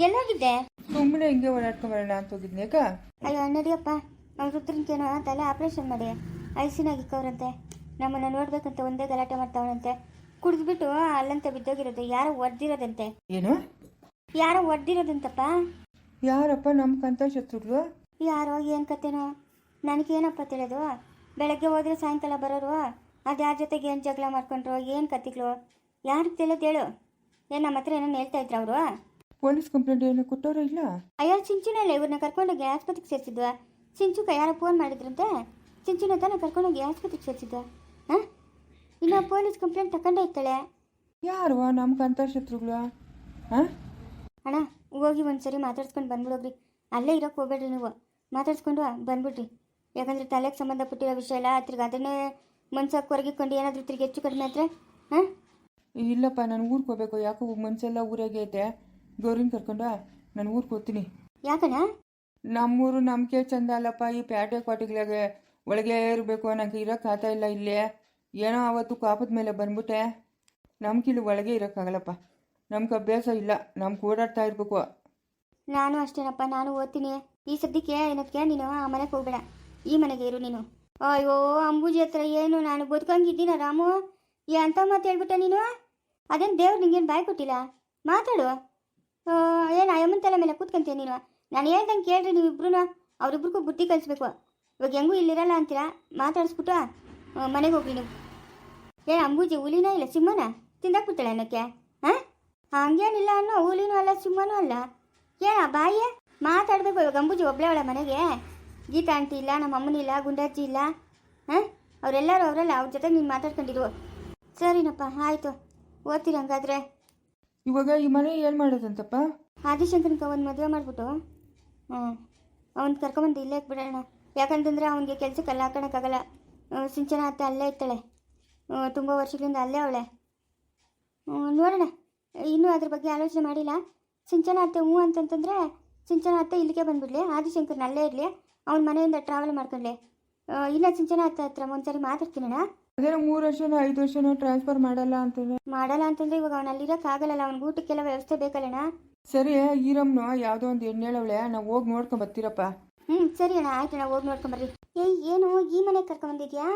ಎಲ್ಲೋಗಿದ್ದೆ ಸುಮ್ಮನೆ ಹಿಂಗೆ ಓಡಾಡ್ಕೊಂಬರೋಣ ಅಂತ ಹೋಗಿದ್ನಿ ಅಕ್ಕ ಅಯ್ಯೋ ನಡಿಯಪ್ಪ. ಅವ್ರ ರುದ್ರನ್ಕೇನೋ ತಲೆ ಆಪ್ರೇಷನ್ ಮಾಡಿ. ಐಸಿನಾಗಿ ಇಕ್ಕವ್ರಂತೆ ನಮ್ಮನ್ನ ನೋಡ್ಬೇಕಂತ ಒಂದೇ ಗಲಾಟೆ ಮಾಡ್ತಾವನಂತೆ ಕುಡಿದ್ಬಿಟ್ಟು ಅಲ್ಲಂತ ಬಿದ್ದೋಗಿರೋದು. ಯಾರೋ ಒಡ್ದಿರೋದಂತೆ. ಏನು? ಯಾರೋ ಒಡ್ದಿರೋದಂತಪ್ಪ? ಯಾರಪ್ಪ? ನಮ್ಮ ಕಂತ ಶತ್ರುಗಳು? ಯಾರೋ ಏನು ಕತೆನೋ? ನನಗೇನಪ್ಪ ತಿಳಿದು? ಬೆಳಗ್ಗೆ ಹೋದ್ರೆ ಸಾಯಂಕಾಲ ಬರೋರು ಅದು ಯಾರ ಜೊತೆಗೆ ಏನು ಜಗಳ ಮಾಡ್ಕೊಂಡ್ರು ಏನು ಕತಿಗಳು? ಯಾರು ತಿಳಿದೇಳು ಹೇಳು. ಏನು ನಮ್ಮ ಹತ್ರ ಏನೋ ಹೇಳ್ತಾ ಇದ್ರು ಅವರು? ಪೊಲೀಸ್ ಕಂಪ್ಲೇಂಟ್ ಏನು ಕೊಟ್ಟವ್ರ ಇಲ್ಲ? ಅಯ್ಯೋ ಚಿಂಚುನಲ್ಲ ಇವ್ರನ್ನ ಕರ್ಕೊಂಡೋಗಿ ಆಸ್ಪತ್ರೆಗೆ ಸೇರಿಸಿದ್ವ. ಚಿಂಚು ಯಾರೋ ಫೋನ್ ಮಾಡಿದ್ರಂತೆ. ಚಿಂಚುನ ತಾನೇ ಕರ್ಕೊಂಡೋಗಿ ಆಸ್ಪತ್ರೆಗೆ ಸೇರಿಸಿದ್ವ. ಹಾಂ? ಇನ್ನು ಪೊಲೀಸ್ ಕಂಪ್ಲೇಂಟ್ ತಗೊಂಡೇ ಇರ್ತಾಳೆ. ಯಾರು? ನಮ್ಮ ಕಂತ ಶತ್ರುಗಳು. ಹಾಂ? ಅಣ್ಣ ಹೋಗಿ ಒಂದ್ಸರಿ ಮಾತಾಡ್ಸ್ಕೊಂಡು ಬಂದ್ಬಿಡೋಗ್ರಿ. ಅಲ್ಲೇ ಇರೋಕೆ ಹೋಗ್ಬೇಡ್ರಿ ನೀವು. ಮಾತಾಡ್ಸ್ಕೊಂಡು ಬಂದ್ಬಿಡ್ರಿ. ಯಾಕಂದ್ರೆ ತಲೆಗೆ ಸಂಬಂಧಪಟ್ಟಿರೋ ವಿಷಯ ಎಲ್ಲ ತಿರ್ಗಿ ಅದನ್ನೇ ಮನ್ಸಾಗಿ ಹೊರಗಿಕೊಂಡು ಏನಾದರೂ ತಿರ್ಗಿ ಹೆಚ್ಚು ಕಡಿಮೆ ಆದರೆ ಹಾಂ? ಇಲ್ಲಪ್ಪ ನಾನು ಊರಿಗೆ ಹೋಗ್ಬೇಕು. ಯಾಕೋ ಮನ್ಸೆಲ್ಲ ಊರಾಗೆ ಐತೆ ಗೌರಿನ ಕರ್ಕೊಂಡ ನಾನು ಊರಿಗೆ ಹೋಗ್ತೀನಿ. ಯಾಕಣ್ಣ? ನಮ್ಮೂರು ನಮ್ಗೆ ಚಂದ ಅಲ್ಲಪ್ಪ ಈ ಪ್ಯಾಟೆ ಕ್ವಾಟಿಗಳಾಗೆ ಒಳಗೆ ಇರಬೇಕು ನಂಗೆ ಇರೋಕೆ ಆತ ಇಲ್ಲ ಇಲ್ಲೇ. ಏನೋ ಅವತ್ತು ಕಾಪದ ಮೇಲೆ ಬಂದ್ಬಿಟ್ಟೆ. ನಮ್ಗಿಲ್ಲಿ ಒಳಗೆ ಇರೋಕ್ಕಾಗಲ್ಲಪ್ಪ ನಮ್ಗೆ ಅಭ್ಯಾಸ ಇಲ್ಲ ನಮ್ಗೆ ಓಡಾಡ್ತಾ ಇರಬೇಕು. ನಾನು ಅಷ್ಟೇನಪ್ಪ ನಾನು ಓದ್ತೀನಿ. ಈ ಸದ್ಯಕ್ಕೆ ಏನಕ್ಕೆ? ನೀನು ಆ ಮನೆಗೆ ಹೋಗ್ಬೇಡ. ಈ ಮನೆಗೆ ಇರು ನೀನು. ಅಯ್ಯೋ ಅಂಬೂಜಿ ಹತ್ರ ಏನು? ನಾನು ಬದುಕಂಗಿದ್ದೀನ ರಾಮು? ಎಂತ ಮಾತು ಹೇಳ್ಬಿಟ್ಟೆ ನೀನು? ಅದೇನು ದೇವ್ರು ನಿಂಗೇನು ಬಾಯ್ ಕೊಟ್ಟಿಲ್ಲ? ಮಾತಾಡು. ಏನು ಅಯ್ಯಮ್ಮನ ತಲೆ ಮೇಲೆ ಕೂತ್ಕೊಂತೀನಿ ನೀನು? ನಾನು ಹೇಳ್ದಂಗೆ ಕೇಳ್ರಿ ನೀವಿಬ್ರು ಅವ್ರಿಬ್ರಿಗೂ ಬುದ್ಧಿ ಕಲಿಸ್ಬೇಕು. ಇವಾಗ ಹೆಂಗೂ ಇಲ್ಲಿರಲ್ಲ ಅಂತೀರಾ? ಮಾತಾಡಿಸ್ಬಿಟ್ಟು ಮನೆಗೆ ಹೋಗ್ರಿ ನೀವು. ಏ, ಅಂಬೂಜಿ, ಹುಲಿನ ಇಲ್ಲ ಸಿಂಹನ? ತಿಂದಾಕ್ಬಿಡ್ತಾಳೆ ಅನ್ನೋಕ್ಕೆ? ಹಾಂ ಹಂಗೇನಿಲ್ಲ ಅನ್ನೋ, ಹುಲಿನೂ ಅಲ್ಲ, ಸಿಂಹನೂ ಅಲ್ಲ. ಏನ ಬಾಯಿ, ಮಾತಾಡಬೇಕು ಇವಾಗ ಅಂಬೂಜಿ ಒಬ್ಳೆ ಅವಳ ಮನೆಗೆ. ಗೀತಾ ಆಂಟಿ ಇಲ್ಲ, ನಮ್ಮ ಅಮ್ಮನಿಲ್ಲ ಗುಂಡಜ್ಜಿ ಇಲ್ಲ. ಹಾಂ ಅವರೆಲ್ಲರೂ ಅವರಲ್ಲ, ಅವ್ರ ಜೊತೆ ನೀನು ಮಾತಾಡ್ಕೊಂಡಿರು ಸರಿನಪ್ಪ, ಆಯಿತು. ಓದ್ತೀರಿ ಹಂಗಾದ್ರೆ. ಇವಾಗ ಈ ಮನೆ ಏನು ಮಾಡೋದಂತಪ್ಪ? ಆದಿಶಂಕರನ್ಕ ಒಂದು ಮದುವೆ ಮಾಡ್ಬಿಟ್ಟು. ಹ್ಞೂ ಅವ್ನು ಕರ್ಕೊಂಬಂದು ಇಲ್ಲೇ ಬಿಡೋಣ ಯಾಕಂತಂದ್ರೆ ಅವನಿಗೆ ಕೆಲಸಕ್ಕೆಲ್ಲ ಹಾಕೋಣಕ್ಕಾಗಲ್ಲ. ಸಿಂಚನ ಅತ್ತೆ ಅಲ್ಲೇ ಇರ್ತಾಳೆ. ತುಂಬ ವರ್ಷಗಳಿಂದ ಅಲ್ಲೇ ಅವಳೆ. ನೋಡೋಣ. ಇನ್ನೂ ಅದ್ರ ಬಗ್ಗೆ ಆಲೋಚನೆ ಮಾಡಿಲ್ಲ. ಸಿಂಚನ ಅತ್ತೆ ಹ್ಞೂ ಅಂತಂತಂದರೆ ಸಿಂಚನ ಅತ್ತೆ ಇಲ್ಲಿಗೆ ಬಂದ್ಬಿಡ್ಲಿ. ಆದಿಶಂಕರ್ನ ಅಲ್ಲೇ ಇರಲಿ. ಅವ್ನ ಮನೆಯಿಂದ ಟ್ರಾವೆಲ್ ಮಾಡ್ಕೊಂಡ್ಲಿ. ಇಲ್ಲ ಸಿಂಚನ ಅತ್ತೆ ಹತ್ರ ಒಂದ್ಸರಿ ಮಾತಾಡ್ತೀನಣ್ಣ ಅದೇನೋ ಮೂರು ವರ್ಷನೋ ಐದು ವರ್ಷನೋ ಟ್ರಾನ್ಸ್ಫರ್ ಮಾಡಲ್ಲ ಅಂತಂದ್ರೆ ಮಾಡಲ್ಲ ಅಂತಂದ್ರೆ ಇವಾಗ ಅವನು ಆಗಲ್ಲ ಅವ್ನ ಊಟಕ್ಕೆಲ್ಲ ವ್ಯವಸ್ಥೆ ಬೇಕಲ್ಲಣ್ಣ? ಸರಿ ಈರಮ್ಮನು ಯಾವುದೋ ಒಂದು ಎಣ್ಣೆಳವಳೆ ನಾವು ಹೋಗಿ ನೋಡ್ಕೊಂಡ್ ಬರ್ತೀರಪ್ಪ. ಹ್ಮ್ ಸರಿ ಅಣ್ಣ ಆಯ್ತು ಅಣ್ಣ ಹೋಗಿ ನೋಡ್ಕೊಂಬರ್ರಿ ಏಯ್ ಏನು ಈ ಮನೆಗೆ ಕರ್ಕೊಂಬಂದಿದ್ಯಾ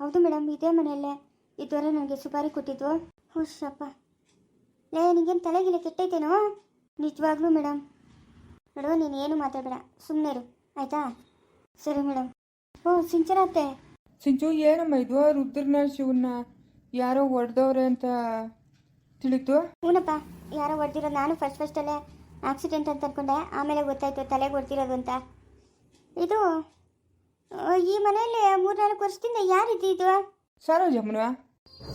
ಹೌದು ಮೇಡಮ್ ಇದೇ ಮನೆಯಲ್ಲೇ. ಇದುವರೆ ನನಗೆ ಸುಪಾರಿ ಕೊಟ್ಟಿದ್ವು ಹುಷಪ್ಪ. ಲೇ ನಿಂಗೇನು ತಲೆಗಿಲ್ಲ ಕೆಟ್ಟೈತೇನೋ? ನಿಜವಾಗ್ಲೂ ಮೇಡಮ್. ನೋಡುವ ನೀನು ಏನು ಮಾತಾಡಬೇಡ ಸುಮ್ಮನೆ ಇರು ಆಯ್ತಾ? ಸರಿ ಮೇಡಮ್. ಓ ಸಿಂಚನ ಅತ್ತೆ. ಸಿಂಚು ಏನಮ್ಮ ಇದು? ರುದ್ರನ ಶಿವನ ಯಾರೋ ಹೊಡೆದವ್ರೆ ಅಂತ ತಿಳಿತು? ಹೂನಪ್ಪ ಯಾರೋ ಹೊಡೆದಿರೋದು ನಾನು ಫಸ್ಟ್ ಫಸ್ಟಲ್ಲೇ ಆಕ್ಸಿಡೆಂಟ್ ಅಂತ ಅನ್ಕೊಂಡೆ. ಆಮೇಲೆ ಗೊತ್ತಾಯ್ತು ತಲೆಗೆ ಹೊಡೆದಿರೋದು ಅಂತ. ಇದು ಆ, ಈ ಮನೆಯಲ್ಲಿ ಮೂರ್ನಾಲ್ಕು ವರ್ಷದಿಂದ ಯಾರಿದ್ದು ಇದು? ಸರೋಜಮ್ಮನ?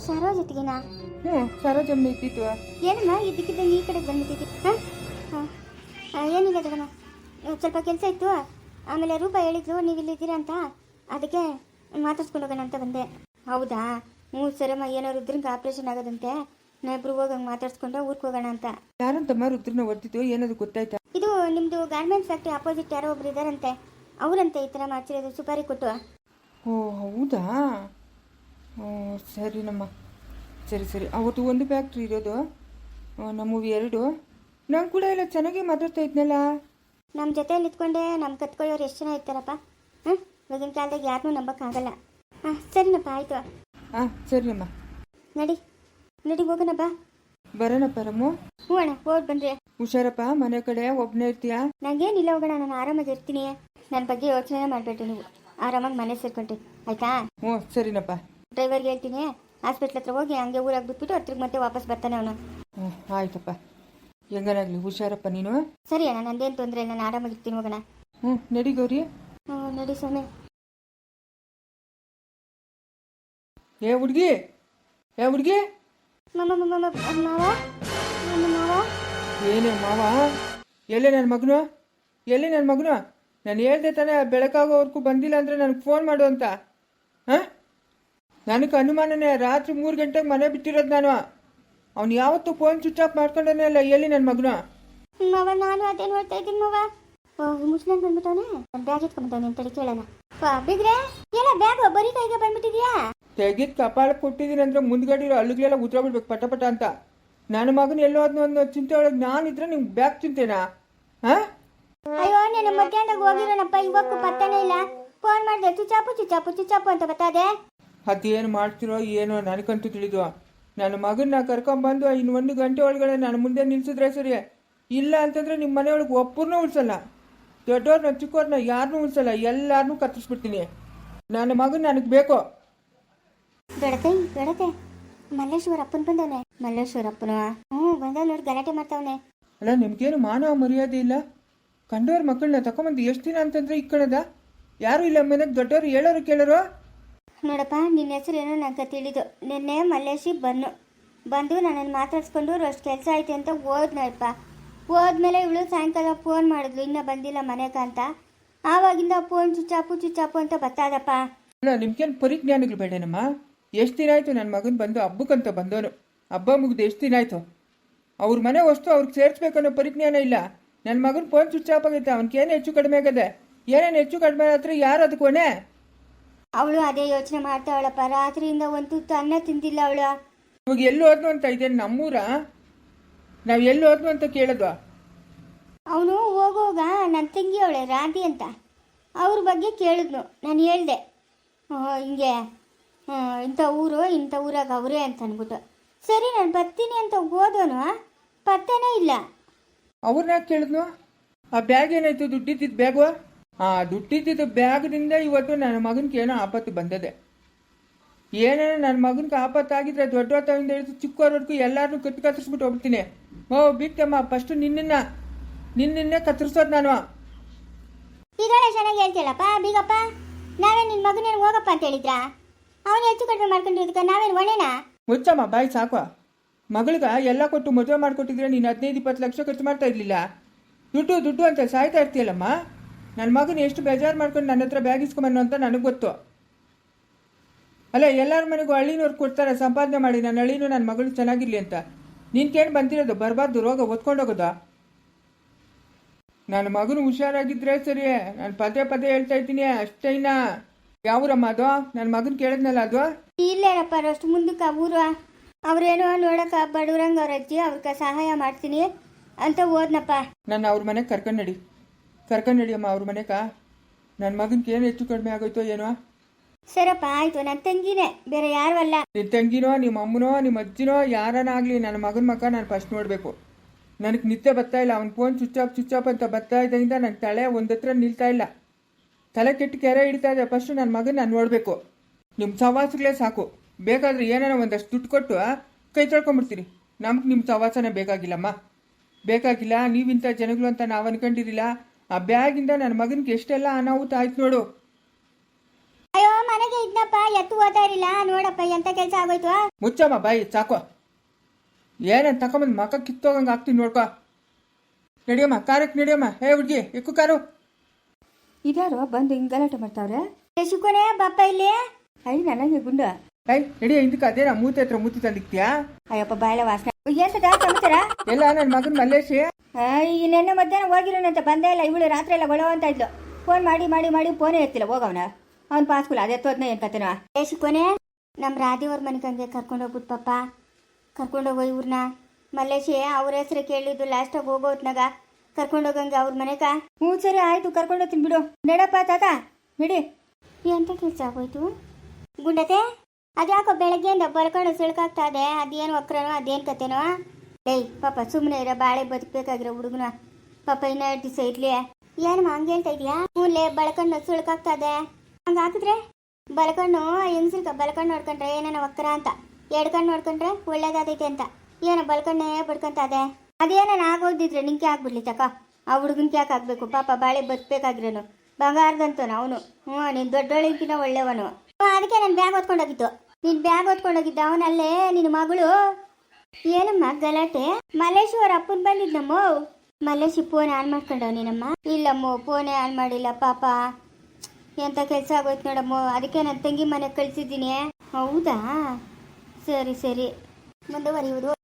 ಸರೋಜತಿಗೆನಾ? ಹ್ಞೂ ಸರೋಜಮ್ಮನ ಇದ್ದಿತ್ತು ಏನಮ್ಮ ಇದ್ದಕ್ಕಿದ್ದಂಗೆ ಈ ಕಡೆ ಬಂದ್ಬಿಟ್ಟಿದ್ದಿ? ಹಾಂ? ಹಾಂ ಏನಿಲ್ಲ ಇವತ್ತು ಸ್ವಲ್ಪ ಕೆಲಸ ಇತ್ತು. ಆಮೇಲೆ ರೂಪಾಯಿ ಹೇಳಿದ್ರು ನೀವು ಇಲ್ಲಿದ್ದೀರಾ ಅಂತ. ಅದಕ್ಕೆ ಮಾತಾಡ್ಸ್ಕೊಂಡು ಹೋಗೋಣ ಅಂತ ಬಂದೆ. ಹೌದಾ? ಹ್ಞೂ ಸರಮ್ಮ ಏನೋ ರುದ್ರಂಗೆ ಆಪ್ರೇಷನ್ ಆಗೋದಂತೆ. ನಾವಿಬ್ರು ಹೋಗಂಗೆ ಮಾತಾಡ್ಸ್ಕೊಂಡು ಊರಿಗೆ ಹೋಗೋಣ ಅಂತ. ಯಾರಂತಮ್ಮ ರುದ್ರನ ಹೊಡೆದಿತ್ತು ಏನದು ಗೊತ್ತಾಯ್ತಾ? ಇದು ನಿಮ್ಮದು ಗಾರ್ಮೆಂಟ್ ಫ್ಯಾಕ್ಟ್ರಿ ಅಪೋಸಿಟ್ ಯಾರೋ ಒಬ್ರು ಇದ್ದಾರಂತೆ ಅವರಂತೆ ಈ ಥರ ಮಾಡ್ಸಿರೋದು ಸುಪಾರಿ ಕೊಟ್ಟು. ಓ ಹೌದಾ? ಓ ಸರಿನಮ್ಮ. ಸರಿ ಸರಿ. ಅವತ್ತು ಒಂದು ಫ್ಯಾಕ್ಟ್ರಿ ಇರೋದು ನಮ್ಮ ನಮ್ಮವು ಎರಡು. ನಂಗೆ ಕೂಡ ಎಲ್ಲ ಚೆನ್ನಾಗಿ ಮಾತಾಡ್ತಾ ಇದ್ನಲ್ಲ? ನಮ್ಮ ಜೊತೆಯಲ್ಲಿ ಇದ್ಕೊಂಡೆ ನಮ್ಮ ಕತ್ಕೊಳ್ಳೋರು ಎಷ್ಟು ಜನ ಇರ್ತಾರಪ್ಪ? ಹಾಂ ಇವಾಗಿನ ಕಾಲದಾಗ ಯಾರನ್ನೂ ನಂಬಕ್ಕಾಗಲ್ಲ. ಹಾಂ ಸರಿನಪ್ಪ ಆಯಿತು. ಹಾಂ ಸರಿಯಮ್ಮ ನಡಿ. ನಡಿ ಹೋಗೋಣ ಬಾ. ಬರೋಣಪ್ಪ ರಮು ಹ್ಞೂ ಅಣ್ಣ ಹೋಗಿ ಬಂದ್ರೆ. ಹುಷಾರಪ್ಪ ಮನೆ ಕಡೆ ಒಬ್ಬನೇ ಇರ್ತೀಯಾ? ನಂಗೇನಿಲ್ಲ ಹೋಗೋಣ ನಾನು ಆರಾಮಾಗಿ ಇರ್ತೀನಿ. ನನ್ನ ಬಗ್ಗೆ ಯೋಚನೆ ಮಾಡಬೇಡ್ರಿ ನೀವು. ಆರಾಮಾಗಿ ಮನೆ ಸೇರ್ಕೊಂಡ್ರಿ ಆಯ್ತಾ? ಹ್ಞೂ ಸರಿನಪ್ಪ. ಡ್ರೈವರ್ಗೆ ಹೇಳ್ತೀನಿ ಹಾಸ್ಪಿಟ್ಲ್ ಹತ್ರ ಹೋಗಿ ಹಂಗೆ ಊರಾಗ ಬಿಟ್ಬಿಟ್ಟು ಹತ್ರಕ್ಕೆ ಮತ್ತೆ ವಾಪಸ್ ಬರ್ತಾನೆ ಅವನು. ಹ್ಞೂ ಆಯ್ತಪ್ಪ. ಹೆಂಗನಾಗ್ಲಿ ಹುಷಾರಪ್ಪ ನೀನು? ಸರಿ ಅಣ್ಣ ನಂದೇನು ತೊಂದರೆ ನಾನು ಆರಾಮಾಗಿರ್ತೀನಿ ಹೋಗೋಣ. ಹ್ಞೂ ನಡಿ ಗೌರಿ. ನಡಿ ಏ ಹುಡುಗಿ ಏ ಹುಡುಗಿ. ಮಾವ ನನ್ನ ಮಾವ. ಏನೇ ಮಾವ ಎಲ್ಲೇ ನನ್ನ ಮಗನು? ಎಲ್ಲಿ ನನ್ನ ಮಗನು? ನಾನು ಹೇಳ್ದೆ ತಾನೇ ಬೆಳಕಾಗೋವರೆಗೂ ಬಂದಿಲ್ಲ ಅಂದರೆ ನನಗೆ ಫೋನ್ ಮಾಡು ಅಂತ. ಹಾಂ? ನನಗೆ ಅನುಮಾನನೇ ರಾತ್ರಿ ಮೂರು ಗಂಟೆಗೆ ಮನೆ ಬಿಟ್ಟಿರೋದು ನಾನು. ಅವ್ನು ಯಾವತ್ತೂ ಫೋನ್ ಸ್ವಿಚ್ ಆಫ್ ಮಾಡ್ಕೊಂಡೇ ಇಲ್ಲ. ಎಲ್ಲಿ ನನ್ನ ಮಗನು? ಮಾವ ನಾನು ಅದೇ ನೋಡ್ತಾ ಇದ್ದೀನಿ ಮಾವ? ಮುಸ್ಲಿಂ ಬಂದ್ಬಿಟ್ಟವನೆ? ಬ್ಯಾಗ್ ಎತ್ಕೊಂಡ್ಬಿಟ್ಟವನೆ ಅಂತೇಳಿ ಕೇಳೋಣ. ಬಿದ್ರೆ ಎಲ್ಲ ಬ್ಯಾಗ್ ಬರೀ ಕೈಗೆ ಬಂದ್ಬಿಟ್ಟಿದ್ಯಾ? ತೆಗಿದ್ ಕಪಾಳ ಕೊಟ್ಟಿದೀನಿ ಅಂದ್ರೆ ಮುಂದ್ಗಡೆ ಇರೋ ಅಲ್ಲಿಗೆಲ್ಲ ಉತ್ತರ ಬಿಡ್ಬೇಕು ಪಟ ಪಟ ಅಂತ. ನನ್ನ ಮಗನ ಎಲ್ಲೋ ಅದನ್ನ ಒಂದು ಚಿಂತೆ ಒಳಗೆ ನಾನಿದ್ರೆ ನಿಮ್ಗೆ ಬ್ಯಾಗ್ ಚಿಂತೆನಾ? ಹಾ? ಅಯ್ಯೋ ನಿನ್ನ ಮಧ್ಯಾಹ್ನದಾಗ ಹೋಗಿರೋಣಪ್ಪ ಇವಕ್ಕೂ ಪತ್ತನೇ ಇಲ್ಲ. ಫೋನ್ ಮಾಡಿದೆ ಚುಚಾಪು ಚುಚಾಪು ಚುಚಾಪು ಅಂತ ಬತ್ತದೆ? ಅದೇನು ಮಾಡ್ತಿರೋ ಏನೋ ನನಗಂತೂ ತಿಳಿದು. ನನ್ನ ಮಗನ್ನ ಕರ್ಕೊಂಬಂದು ಇನ್ನು ಒಂದು ಗಂಟೆ ಒಳಗಡೆ ನಾನು ಮುಂದೆ ನಿಲ್ಸಿದ್ರೆ ಸರಿ ಇಲ್ಲ ಅಂತಂದ್ರೆ ನಿಮ್ಮ ಮನೆಯೊಳಗೆ ಒಬ್ಬರನ್ನೂ ಉಳಿಸಲ್ಲ. ದೊಡ್ಡವ್ರನ್ನ ಚಿಕ್ಕವ್ರನ್ನ ಯಾರನ್ನೂ ಉಳಿಸಲ್ಲ ಎಲ್ಲಾರನ್ನೂ ಕತ್ತರಿಸ್ಬಿಡ್ತೀನಿ. ನನ್ನ ಮಗನ ನನಗೆ ಬೇಕು. ಬೆಳತೆ ಬೆಳತೆ ಮಲ್ಲೇಶ್ವರ ಅಪ್ಪನ ಬಂದವನೆ. ಮಲ್ಲೇಶ್ವರ ಅಪ್ಪನ ಹ್ಞೂ ಬಂದವ್ ನೋಡಿ ಗಲಾಟೆ ಮಾಡ್ತಾವನೆ. ಅಲ್ಲ ನಿಮ್ಗೇನು ಮಾನವ ಮರ್ಯಾದೆ ಇಲ್ಲ? ಕಂಡವ್ರ ಮಕ್ಕಳನ್ನ ತಕೊಂಬಂದು ಎಷ್ಟು ದಿನ ಅಂತಂದ್ರೆ ಇಕ್ಕಣದ ಯಾರು ಇಲ್ಲ ಮನೆಗೆ ದೊಡ್ಡವರು ಹೇಳೋರು ಕೇಳೋರು? ನೋಡಪ್ಪ ನಿನ್ನ ಹೆಸರು ಏನೋ ನಂಗೆ ತಿಳಿದು ನಿನ್ನೆ ಮಲ್ಲೇಶಿ ಬನ್ನು ಬಂದು ನನ್ನನ್ನು ಮಾತಾಡ್ಸ್ಕೊಂಡು ಅಷ್ಟು ಕೆಲಸ ಐತೆ ಅಂತ ಹೋದ್ನಪ್ಪ ಹೋದ್ಮೇಲೆ ಇವಳು ಸಾಯಂಕಾಲ ಫೋನ್ ಮಾಡಿದ್ಲು ಇನ್ನೂ ಬಂದಿಲ್ಲ ಮನೆಗೆ ಅಂತ. ಆವಾಗಿಂದ ಫೋನ್ ಚುಚ್ಚಾಪು ಚುಚ್ಚಾಪು ಅಂತ ಬತ್ತಾದಪ್ಪ ಅಲ್ಲ ನಿಮ್ಗೇನು ಪರಿಜ್ಞಾನಗಳು ಬೇಡನಮ್ಮ? ಎಷ್ಟು ದಿನ ಆಯಿತು ನನ್ನ ಮಗನ ಬಂದು ಹಬ್ಬಕ್ಕಂತ ಬಂದೋನು ಹಬ್ಬ ಮುಗಿದು ಎಷ್ಟು ದಿನ ಆಯಿತು? ಅವ್ರ ಮನೆ ವಸ್ತು ಅವ್ರಿಗೆ ಸೇರಿಸ್ಬೇಕನ್ನೋ ಪರಿಜ್ಞಾನ ಇಲ್ಲ. ನನ್ನ ಮಗನ ಫೋನ್ ಸ್ವಿಚ್ ಆಫ್ ಆಗೈತೆ ಅವ್ನಿಗೇನು ಹೆಚ್ಚು ಕಡಿಮೆ ಆಗದೆ? ಏನೇನು ಹೆಚ್ಚು ಕಡಿಮೆ ಆದ್ರೆ ಯಾರು ಅದಕ್ಕೆ ಅವಳು ಅದೇ ಯೋಚನೆ ಮಾಡ್ತಾವಳಪ್ಪ ರಾತ್ರಿಯಿಂದ ಒಂದು ತುತ್ತು ಅನ್ನ ತಿಂದಿಲ್ಲ ಅವಳು. ಇವಾಗ ಎಲ್ಲಿ ಹೋದ್ನು ಅಂತ ಇದೇನು ನಮ್ಮೂರ? ನಾವು ಎಲ್ಲಿ ಹೋದ್ನು ಅಂತ ಕೇಳಿದ್ವಾ ಅವನು ಹೋಗುವಾಗ ನನ್ನ ತಂಗಿ ಅವಳೆ ರಾಧಿ ಅಂತ. ಅವ್ರ ಬಗ್ಗೆ ಕೇಳಿದ್ನು ನಾನು ಹೇಳ್ದೆ. ಹಿಂಗೆ ಇಂಥ ಊರು ಇಂಥ ಊರಾಗ ಅವರೇ ಅಂತ ಅಂದ್ಬಿಟ್ಟು. ಸರಿ ನಾನು ಬರ್ತೀನಿ ಅಂತ ಹೋದೋನು ಪತ್ತೆನೇ ಇಲ್ಲ. ಅವ್ರನ್ನ ಕೇಳಿದ್ನು? ಆ ಬ್ಯಾಗ್ ಏನಾಯ್ತು ದುಡ್ಡಿದ್ದಿದ್ದು ಬ್ಯಾಗು? ಆ ದುಡ್ಡಿದ್ದಿದ್ದು ಬ್ಯಾಗ್ದಿಂದ ಇವತ್ತು ನನ್ನ ಮಗನಿಗೆ ಏನೋ ಆಪತ್ತು ಬಂದದೆ. ಏನೇನೋ ನನ್ನ ಮಗನಿಗೆ ಆಪತ್ತಾಗಿದ್ರೆ ದೊಡ್ಡ ಹೇಳಿದ್ರು ಹಿಡಿದು ಚಿಕ್ಕವರೆಗೂ ಎಲ್ಲಾರನ್ನೂ ಕತ್ತು ಕತ್ತರಿಸ್ಬಿಟ್ಟು ಹೋಗ್ಬಿಡ್ತೀನಿ. ಓ ಬಿಟ್ಟಮ್ಮ ಫಸ್ಟ್ ನಿನ್ನ ನಿನ್ನೆ ಕತ್ತರಿಸೋದು ನಾನು. ಈಗಲೇ ಚೆನ್ನಾಗಿ ಹೇಳ್ತಿಲ್ಲಪ್ಪ ಬೀಗಪ್ಪ ನಾವೇ ನಿನ್ನ ಮಗನೇನು ಹೋಗಪ್ಪ ಅಂತ ಹೇಳಿದ್ರಾ? ಅವನು ಹೆಚ್ಚು ಕಡಿಮೆ ಮಾಡ್ಕೊಂಡಿದ್ದಕ್ಕೆ ನಾವೇನು ಒಣೇನಾ ಮುಚ್ಚಮ್ಮ ಬಾಯ್ ಸಾಕು. ಮಗಳಿಗ ಎಲ್ಲ ಕೊಟ್ಟು ಮದುವೆ ಮಾಡಿಕೊಟ್ಟಿದ್ರೆ ನೀನು ಹದಿನೈದು ಇಪ್ಪತ್ತು ಲಕ್ಷ ಖರ್ಚು ಮಾಡ್ತಾ ಇರಲಿಲ್ಲ. ದುಡ್ಡು ದುಡ್ಡು ಅಂತ ಸಾಯ್ತಾ ಇರ್ತೀಯಲ್ಲಮ್ಮ? ನನ್ನ ಮಗನ ಎಷ್ಟು ಬೇಜಾರು ಮಾಡ್ಕೊಂಡು ನನ್ನ ಹತ್ರ ಬ್ಯಾಗ್ ಇಸ್ಕೊಂಬನ್ನು ಅಂತ ನನಗೆ ಗೊತ್ತು. ಅಲ್ಲ ಎಲ್ಲರ ಮನೆಗೂ ಹಳ್ಳಿನವ್ರು ಕೊಡ್ತಾರೆ ಸಂಪಾದನೆ ಮಾಡಿ ನನ್ನ ಹಳ್ಳಿನೂ ನನ್ನ ಮಗಳು ಚೆನ್ನಾಗಿರ್ಲಿ ಅಂತ. ನೀನ್ಕೇನು ಬಂದಿರೋದು? ಬರಬಾರ್ದು ರೋಗ ಓದ್ಕೊಂಡೋಗೋದ ನನ್ನ ಮಗನು ಹುಷಾರಾಗಿದ್ರೆ ಸರಿ. ನಾನು ಪದೇ ಪದೇ ಹೇಳ್ತಾ ಇದ್ದೀನಿ ಅಷ್ಟೇ ಇನ್ನ. ಯಾವೂರಮ್ಮ ಅದು? ನನ್ನ ಮಗನ ಕೇಳಿದ್ನಲ್ಲ ಅದು? ಇಲ್ಲೇನಪ್ಪ ಅಷ್ಟು ಮುಂದಕ್ಕೆ ಊರು. ಅವ್ರೇನೋ ನೋಡಕ್ಕ ಬಡವ್ರಂಗ ಅವ್ರ ಅಜ್ಜಿ ಅವ್ರಿಗೆ ಸಹಾಯ ಮಾಡ್ತೀನಿ ಅಂತ ಓದ್ನಪ್ಪ ನನ್ನ ಅವ್ರ ಮನೆಗೆ ಕರ್ಕೊಂಡು ನಡಿ. ಕರ್ಕೊಂಡು ನಡಿಯಮ್ಮ ಅವ್ರ ಮನೆಗ? ನನ್ನ ಮಗನಿಗೆ ಏನು ಹೆಚ್ಚು ಕಡಿಮೆ ಆಗೋಯ್ತೋ ಏನೋ? ಸರಪ್ಪ, ಆಯ್ತು ನನ್ನ ತಂಗಿನೇ. ಬೇರೆ ಯಾರು ಅಲ್ಲ. ನಿನ್ ತಂಗಿನೋ ನಿಮ್ಮ ಅಮ್ಮನೋ ನಿಮ್ಮ ಅಜ್ಜಿನೋ, ಯಾರನ್ನಾಗ್ಲಿ ನನ್ನ ಮಗನ ಮಗ ನಾನು ಫಸ್ಟ್ ನೋಡಬೇಕು. ನನಗೆ ನಿತ್ಯ ಬರ್ತಾ ಇಲ್ಲ, ಅವ್ನ phone switch off switch off ಅಂತ ಬರ್ತಾ ಇದ್ದರಿಂದ ನನ್ನ ತಲೆ ಒಂದತ್ರ ನಿಲ್ತಾ ಇಲ್ಲ. ತಲೆ ಕೆಟ್ಟು ಕೆರೆ ಹಿಡಿತಾ ಇದೆ ಫಸ್ಟು ನನ್ನ ಮಗನ ನಾನು ನೋಡಬೇಕು. ನಿಮ್ಮ ಸವಾಸಗಳೇ ಸಾಕು. ಬೇಕಾದ್ರೆ ಏನಾರ ಒಂದಷ್ಟು ದುಡ್ಡು ಕೊಟ್ಟು ಕೈ ತೊಳ್ಕೊಂಬಿಡ್ತೀನಿ. ನಮ್ಗೆ ನಿಮ್ಮ ಸವಾಸನೇ ಬೇಕಾಗಿಲ್ಲಮ್ಮ. ಬೇಕಾಗಿಲ್ಲ ನೀವಿಂಥ ಜನಗಳು ಅಂತ ನಾವು ಅನ್ಕೊಂಡಿರಿಲ್ಲ ಆ ಬ್ಯಾಗಿಂದ ನನ್ನ ಮಗನಿಗೆ ಎಷ್ಟೆಲ್ಲ ಅನಾಹುತ ಆಯ್ತು ನೋಡು. ಅಯ್ಯೋ ಮನೆಗೆ ಇದ್ನಪ್ಪ ಎತ್ತು ಓದ್ತಾ ಇರಲಿಲ್ಲ. ನೋಡಪ್ಪ ಎಂತ ಕೆಲಸ ಆಗೋಯ್ತು? ಮುಚ್ಚಮ್ಮ ಬಾಯಿ ಸಾಕು ಏನಂತ ತಗೊಂಬಂದು ಮಕ ಕಿತ್ತೋಗಂಗೆ ಆಗ್ತೀನಿ ನೋಡ್ಕೊ. ನಡಿಯಮ್ಮ ಕಾರಕ್ಕೆ ನಡಿಯಮ್ಮ. ಹೇ ಹುಡುಗಿ ಇಕ್ಕು ಕಾರು. ಇದ್ಯಾರು? ಬಂದು ಹಿಂಗೆ ಗಲಾಟೆ ಮಾಡ್ತಾವ್ರೆ? ಶಿಕೋನೆ ಬಾಪ ಇಲ್ಲಿ. ಅಯ್ಯ ನನಗೆ ಗುಂಡ. ಹೈ ನಡಿಯ ಹಿಂದಕ್ಕೆ ಅದೇನ ಮೂತಿ ಹತ್ರ ಮೂತಿ ತಂದಿಕ್ತೀಯಾ? ಅಯ್ಯಪ್ಪ ಬಾಯಲ ವಾಸನೆ. ಏನ್ಸದ ಸಮಾಚಾರ? ಎಲ್ಲ ನನ್ನ ಮಗನ ಮಲ್ಲೇಶಿ. ಈ ನೆನ್ನೆ ಮಧ್ಯಾಹ್ನ ಹೋಗಿರೋನಂತ ಬಂದೇ ಇಲ್ಲ. ಇವಳು ರಾತ್ರಿ ಎಲ್ಲ ಗೊಳೋ ಅಂತ ಇದ್ಲು. ಫೋನ್ ಮಾಡಿ ಮಾಡಿ ಮಾಡಿ ಫೋನೇ ಎತ್ತಿಲ್ಲ. ಹೋಗವನ? ಅವ್ನ ಪಾಸ್ಕುಲ್ ತೋದ್ನ ಏನ್ ಕತೆನೋ? ಏ ಶಿಕೋನೆ ನಮ್ಮ ರಾಧಿಯವ್ರ ಮನೆಗೆ ಹಂಗೆ ಕರ್ಕೊಂಡೋಗ್ಬಿಟ್ಟು ಪಾಪ. ಕರ್ಕೊಂಡೋಗೋ ಇವ್ರನ್ನ ಮಲ್ಲೇಶಿ ಅವ್ರ ಹೆಸರು ಕೇಳಿದ್ದು ಲಾಸ್ಟಾಗಿ ಹೋಗೋತ್ನಾಗ ಕರ್ಕೊಂಡೋಗಂಗೆ ಅವ್ರ ಮನೆಗ. ಹ್ಞೂ ಸರಿ ಆಯ್ತು ಕರ್ಕೊಂಡು ಹೋಗ್ತೀನಿ ಬಿಡು. ನಡಪ್ಪ ತಾತ? ಬಿಡಿ. ಎಂತ ಕೆಲಸ ಆಗೋಯ್ತು? ಗುಂಡತೆ ಅದ್ಯಾಕೋ ಬೆಳಗ್ಗೆಯಿಂದ ಬಳ್ಕೊಂಡು ಸಿಳ್ಕಾಗ್ತಾ ಇದೆ. ಅದೇನು ಒಕ್ರನೋ ಅದೇನು ಕತೆನೋ? ಏಯ್ ಪಾಪ ಸುಮ್ಮನೆ ಇರೋ ಬಾಳೆ ಬದುಕಬೇಕಾಗಿರೋ ಹುಡುಗನ. ಪಾಪ ಇನ್ನ ದಿವಸ ಇರ್ಲಿ. ಏನು ಹಂಗೆ ಹೇಳ್ತಾ ಹ್ಞೂ ಲೇ ಬಳ್ಕೊಂಡು ಸುಳ್ಕಾಗ್ತಾ ಇದೆ. ಹಂಗೆ ಬಲಕಣ್ಣು ಹೆಂಗಸಿಲ್ಕ ಬಲಕಣ್ಣು ನೋಡ್ಕೊಂಡ್ರೆ ಏನೇನೋ ವಕ್ರ ಅಂತ. ಎರಡು ಕಣ್ಣು ನೋಡ್ಕೊಂಡ್ರೆ ಒಳ್ಳೇದಾದೈತೆ ಅಂತ. ಏನೋ ಬಳ್ಕಣ್ಣೇ ಬಡ್ಕೊಂತ ಅದೇ ಅದೇನೇನು ಆಗೋದಿದ್ರೆ ನಿಂಗೆ ಆಗ್ಬಿಡ್ಲಿ ತಕ ಆ ಹುಡುಗನ್ಗೆ ಯಾಕೆ ಆಗ್ಬೇಕು? ಪಾಪ ಬಾಳೆ ಬದುಕಬೇಕಾಗಿರೋನು ಬಂಗಾರದಂತವನು ಅವನು. ಹ್ಞೂ, ನೀನು ದೊಡ್ಡೊಳಗಿನ ಒಳ್ಳೆಯವನು. ಅದಕ್ಕೆ ನಾನು ಬ್ಯಾಗ್ ಹೊತ್ಕೊಂಡೋಗಿದ್ದು. ನೀನು ಬ್ಯಾಗ್ ಹೊತ್ಕೊಂಡೋಗಿದ್ದ ಅವನಲ್ಲೇ ನಿನ್ನ ಮಗಳು? ಏನಮ್ಮ ಗಲಾಟೆ? ಮಲ್ಲೇಶ್ವರ ಅಪ್ಪನ ಬಂದಿದ್ನಮ್ಮ? ಮಲ್ಲೇಶಿ ಫೋನ್ ಆನ್ ಮಾಡ್ಕೊಂಡವ್ ನೀನಮ್ಮ ಇಲ್ಲಮ್ಮ ಫೋನೇ ಆನ್ ಮಾಡಿಲ್ಲ, ಪಾಪ. ಎಂತ ಕೆಲಸ ಆಗೋಯ್ತು ನೋಡಮ್ಮ. ಅದಕ್ಕೆ ನನ್ನ ತಂಗಿ ಮನೆಗೆ ಕಳಿಸಿದ್ದೀನಿ. ಹೌದಾ? ಸರಿ ಸರಿ. ಮುಂದುವರಿಯುವುದು.